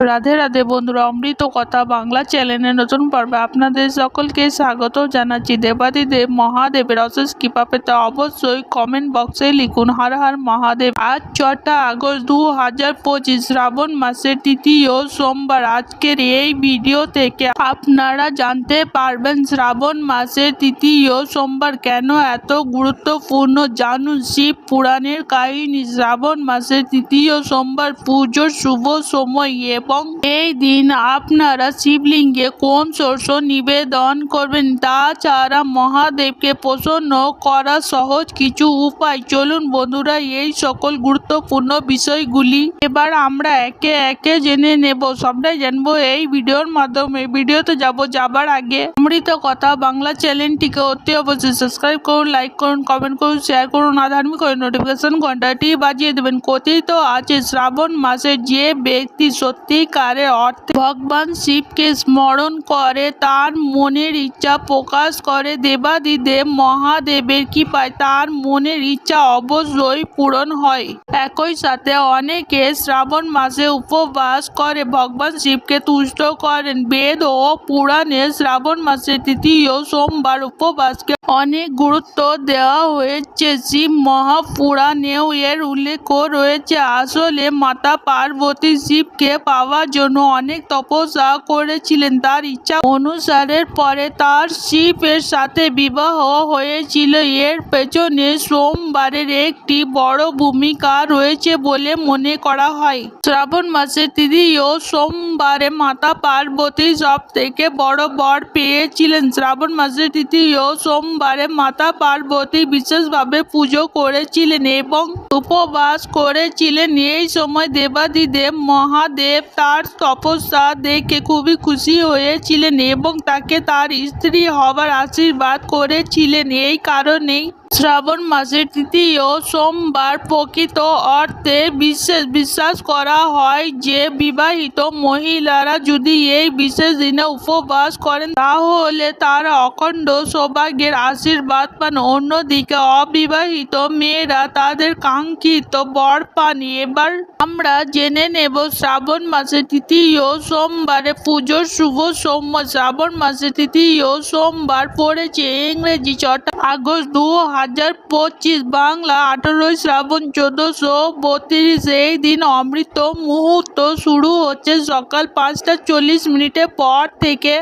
রাধে রাধে বন্ধুরা, অমৃত কথা বাংলা চ্যানেলের নতুন পর্বে আপনাদের সকলকে স্বাগত জানাচ্ছি। দেবাদিদেব মহাদেবের অশেষ কৃপা পেতে অবশ্যই কমেন্ট বক্সে লিখুন, হর হর মহাদেব। আজ ছটা আগস্ট দু হাজার পঁচিশ, শ্রাবণ মাসের তৃতীয় সোমবার। আজকের এই ভিডিও থেকে আপনারা জানতে পারবেন, শ্রাবণ মাসের তৃতীয় সোমবার কেন এত গুরুত্বপূর্ণ জানুন শিব পুরাণের কাহিনী। শ্রাবণ মাসের তৃতীয় সোমবার পুজোর শুভ সময় এবং এই দিন আপনারা শিবলিঙ্গে কোন শস্য নিবেদন করবেন তাছাড়া মহাদেবকে প্রসন্ন করা সহজ কিছু উপায়। চলুন বন্ধুরা, এই সকল গুরুত্বপূর্ণ বিষয়গুলি এবার আমরা একে একে জেনে নেব। সবটাই জানব এই ভিডিওর মাধ্যমে। ভিডিওতে যাব যাবার আগে অমৃত কথা বাংলা চ্যানেলটিকে অতি অবশ্যই সাবস্ক্রাইব করুন লাইক করুন কমেন্ট করুন শেয়ার করুন, আর ধার্মিক নোটিফিকেশন ঘন্টাটি বাজিয়ে দেবেন। কথিত আছে, শ্রাবণ মাসে যে ব্যক্তি সত্যিকারের অর্থে ভগবান শিবকে স্মরণ করে, তার মনের ইচ্ছা প্রকাশ করে। দেবাদিদেব মহাদেবের কৃপায় তার মনের ইচ্ছা অবশ্যই পূরণ হয়। একই সাথে অনেকে শ্রাবণ মাসে উপবাস করে, ভগবান শিবকে তুষ্ট করেন। বেদ ও পুরাণে শ্রাবণ মাসে তৃতীয় সোমবার উপবাসকে অনেক গুরুত্ব দেওয়া হয়েছে। শিব মহাপুরাণেও এর উল্লেখ রয়েছে। আসলে মাতা পার্বতী শিবকে পাওয়ার জন্য অনেক তপস্যা করেছিলেন। তার ইচ্ছা অনুসারের পরে তার শিবের সাথে বিবাহ হয়েছিল। এর পেছনে সোমবারের একটি বড় ভূমিকা রয়েছে বলে মনে করা হয়। শ্রাবণ মাসের তৃতীয় সোমবারে মাতা পার্বতী সব থেকে বড় বর পেয়েছিলেন। শ্রাবণ মাসের তৃতীয় সোমবারে মাতা পার্বতী বিশেষভাবে পুজো করেছিলেন এবং উপবাস করেছিলেন। এই সময় দেবাদিদেব মহাদেব তার তপস্যা দেখে খুবই খুশি হয়েছিলেন এবং তাকে তার স্ত্রী হবার আশীর্বাদ করেছিলেন। এই কারণেই শ্রাবণ মাসের তৃতীয় সোমবার প্রকৃত অর্থে বিশেষ বিশ্বাস করা হয় যে বিবাহিত মহিলারা যদি এই বিশেষ দিনে উপবাস করেন, তাহলে তারা অখণ্ড সৌভাগ্যের আশীর্বাদ পান। অন্যদিকে অবিবাহিত মেয়েরা তাদের কাঙ্ক্ষিত বর পান। এবার আমরা জেনে নেব শ্রাবণ মাসের তৃতীয় সোমবারে পুজোর শুভ সোমবার শ্রাবণ মাসের তৃতীয় সোমবার পড়েছে ইংরেজি ছটা আগস্ট দু হাজার পঁচিশ বাংলা আঠারোই শ্রাবণ চোদ্দশো বত্রিশ এই দিন অমৃত মুহূর্ত শুরু হচ্ছে সকাল পাঁচটা চল্লিশ মিনিটের পর থেকে।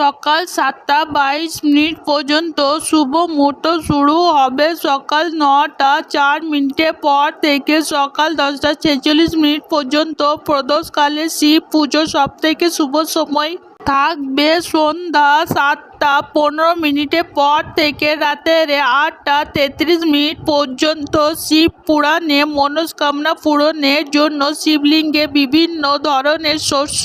সকাল সাতটা বাইশ মিনিট পর্যন্ত শুভ মুহূর্ত শুরু হবে সকাল নটা চার মিনিটের পর থেকে। সকাল দশটা ছেচল্লিশ মিনিট পর্যন্ত প্রদোষকালে শিব পুজো সব থেকে শুভ সময়। থাকবে সন্ধ্যা সাতটা পনেরো মিনিটের পর থেকে রাতের আটটা তেত্রিশ মিনিট পর্যন্ত শিব পুরাণে মনস্কামনা পূরণের জন্য শিবলিঙ্গে বিভিন্ন ধরনের শস্য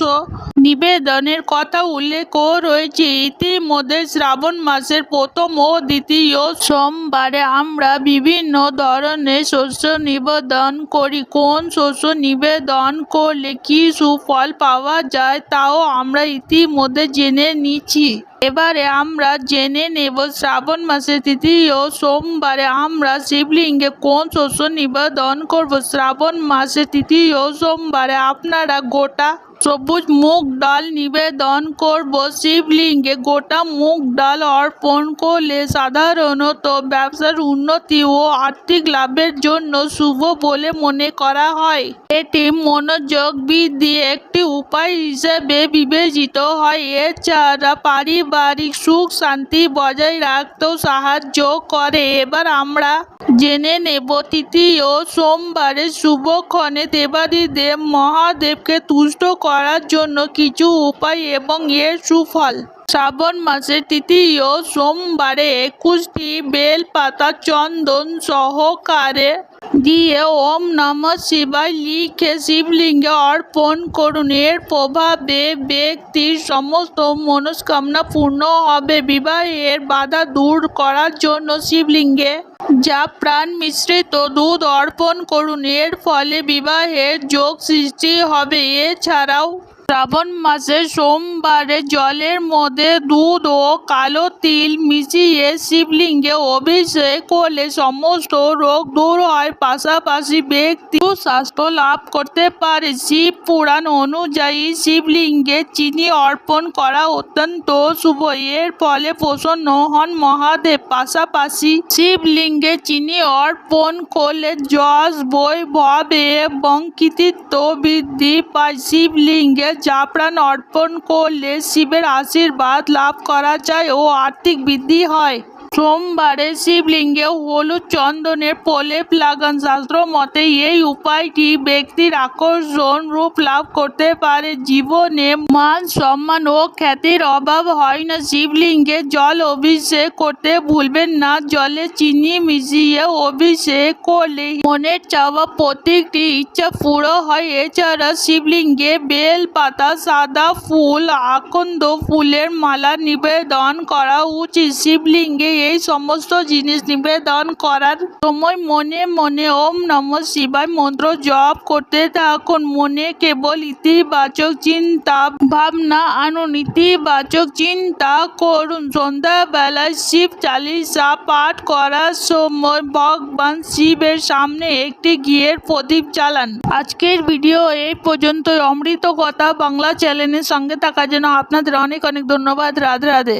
নিবেদনের কথা উল্লেখ রয়েছে। ইতিমধ্যে শ্রাবণ মাসের প্রথম ও দ্বিতীয় সোমবারে আমরা বিভিন্ন ধরনের শস্য নিবেদন করি। কোন শস্য নিবেদন করলে কি সুফল পাওয়া যায় তাও আমরা ইতিমধ্যে জেনে নিচ্ছি। এবারে আমরা জেনে নেব শ্রাবণ মাসের তৃতীয় সোমবারে আমরা শিবলিঙ্গে কোন শস্য নিবেদন করব? শ্রাবণ মাসের তৃতীয় সোমবারে আপনারা গোটা সবুজ মুগ ডাল নিবেদন করব। শিবলিঙ্গে গোটা মুগ ডাল অর্পণ করলে সাধারণত ব্যবসার উন্নতি ও আর্থিক লাভের জন্য শুভ বলে মনে করা হয়। এটি মনোযোগ বৃদ্ধি একটি উপায় হিসেবে বিবেচিত হয়। এছাড়া পারিবারিক সুখ শান্তি বজায় রাখতেও সাহায্য করে। এবার আমরা জেনে নেব তৃতীয় সোমবারে শুভক্ষণে দেবাদিদেব মহাদেবকে তুষ্ট করার জন্য কিছু উপায় এবং এর সুফল। শ্রাবণ মাসের তৃতীয় সোমবারে একুশটি বেলপাতা চন্দন সহকারে দিয়ে ওম নম শিবায় লিখে শিবলিঙ্গে অর্পণ করুন। এর প্রভাবে ব্যক্তির সমস্ত মনস্কামনা পূর্ণ হবে। বিবাহের বাধা দূর করার জন্য শিবলিঙ্গে যা প্রাণ মিশ্রিত দুধ অর্পণ করুন। এর ফলে বিবাহের যোগ সৃষ্টি হবে। এছাড়াও শ্রাবণ মাসে সোমবারে জলের মধ্যে দুধ ও কালো তিল মিশিয়ে শিবলিঙ্গে অভিষেক করলে সমস্ত রোগ দূর হয়। পাশাপাশি ব্যক্তি স্বাস্থ্য লাভ করতে পারে। শিব পুরাণ অনুযায়ী শিবলিঙ্গে চিনি অর্পণ করা অত্যন্ত শুভ। এর ফলে প্রসন্ন হন মহাদেব। পাশাপাশি শিবলিঙ্গে চিনি অর্পণ করলে যশ, বৈভব এবং কৃতিত্ব বৃদ্ধি পায়। শিবলিঙ্গে জাফরান অর্পণ করলে শিবের আশীর্বাদ লাভ করা যায় ও আর্থিক বৃদ্ধি হয়। সোমবারে শিবলিঙ্গে হলুদ চন্দনের প্রলেপ লাগান শাস্ত্র মতে, এই উপায়টি ব্যক্তির আকর্ষণ রূপ লাভ করতে পারে। জীবনে মান সম্মান ও খ্যাতির অভাব হয় না। শিবলিঙ্গে জল অভিষেক করতে ভুলবেন না। জলে চিনি মিশিয়ে অভিষেক করলে মনের চাওয়া প্রত্যেকটি ইচ্ছা পুরো হয়। এছাড়া শিবলিঙ্গে বেল, পাতা, সাদা ফুল, আকন্দ ফুলের মালা নিবেদন করা উচিত। শিবলিঙ্গে এই সমস্ত জিনিস নিবেদন করার সময় মনে মনে ওম নম শিবায় মন্ত্র জপ করতে থাকুন। মনে কেবল ইতিবাচক চিন্তা ভাবনা আনুন ইতিবাচক চিন্তা করুন। সন্ধ্যাবেলায় শিব চালিসা পাঠ করার সময় ভগবান শিবের সামনে একটি ঘিয়ের প্রদীপ চালান আজকের ভিডিও এই পর্যন্ত অমৃত কথা বাংলা চ্যানেলের সঙ্গে থাকার জন্য আপনাদের অনেক অনেক ধন্যবাদ। রাধে রাধে।